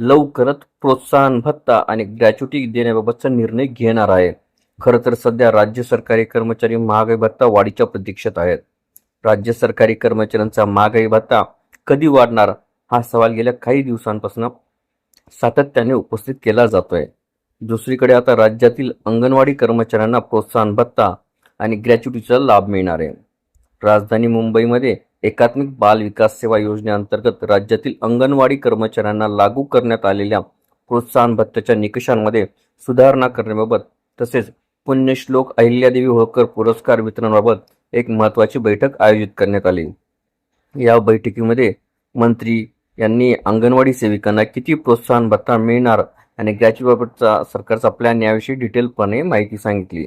लवकरच प्रोत्साहन भत्ता आणि ग्रॅच्युटी देण्याबाबतचा निर्णय घेणार आहे. खरं तर सध्या राज्य सरकारी कर्मचारी महागाई भत्ता वाढीच्या प्रतीक्षेत आहेत. राज्य सरकारी कर्मचाऱ्यांचा महागाई भत्ता कधी वाढणार हा सवाल गेल्या काही दिवसांपासून सातत्याने उपस्थित केला जातोय. दुसरीकडे आता राज्यातील अंगणवाडी कर्मचाऱ्यांना प्रोत्साहन भत्ता आणि ग्रॅच्युटीचा लाभ मिळणार आहे. राजधानी मुंबईमध्ये एकात्मिक बाल विकास सेवा योजनेअंतर्गत राज्यातील अंगणवाडी कर्मचाऱ्यांना लागू करण्यात आलेल्या प्रोत्साहन भत्त्याच्या निकषांमध्ये सुधारणा करण्याबाबत तसेच पुण्यश्लोक अहिल्यादेवी होळकर पुरस्कार वितरणाबाबत एक महत्त्वाची बैठक आयोजित करण्यात आली. या बैठकीमध्ये मंत्री यांनी अंगणवाडी सेविकांना किती प्रोत्साहन भत्ता मिळणार आणि ग्रॅच्युटीबाबतचा सरकारचा प्लॅन याविषयी डिटेलपणे माहिती सांगितली.